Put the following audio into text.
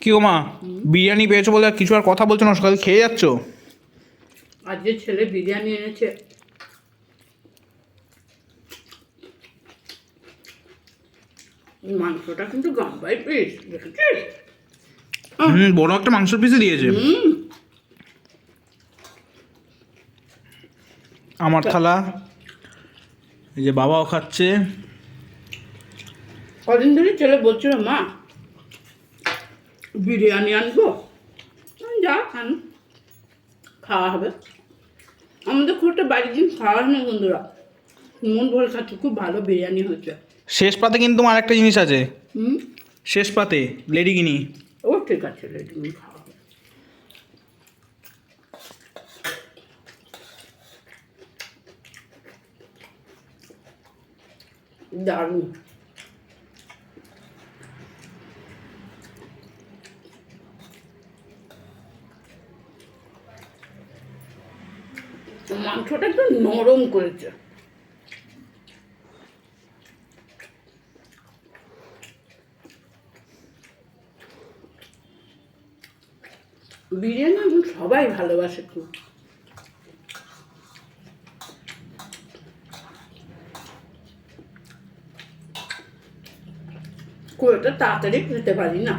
কি গো মা বিরিয়ানি পেয়েছ বলে কিছু আর কথা বলছো না সকাল খেয়ে যাচ্ছ? আজকে ছেলে বিরিয়ানি এনেছে। মাংসটা কিন্তু গাম্বাই পিস দেখেছিস? হুম বড় একটা মাংসের পিসে দিয়েছে। আমার থালা এই যে বাবাও খাচ্ছে। কদিন ধরে ছেলে বলছিল মা বিরিয়ানি আনব। যা খান খাওয়া হবে। আমাদের খুব একটা বাড়ির দিন খাওয়া না বন্ধুরা। মন ভরে খাচ্ছে খুব ভালো বিরিয়ানি হচ্ছে শেষ পাতে কিন্তু আর একটা জিনিস আছে। হুম? শেষ পাতে লেডিগিনি ও ঠিক আছে লেডিগিনি খাওয়া হবে। দারুণ। মাংসটা একটু নরম করেছে। বিরিয়ানি এখন সবাই ভালোবাসে খুব একটা তাড়াতাড়ি খেতে পারি না।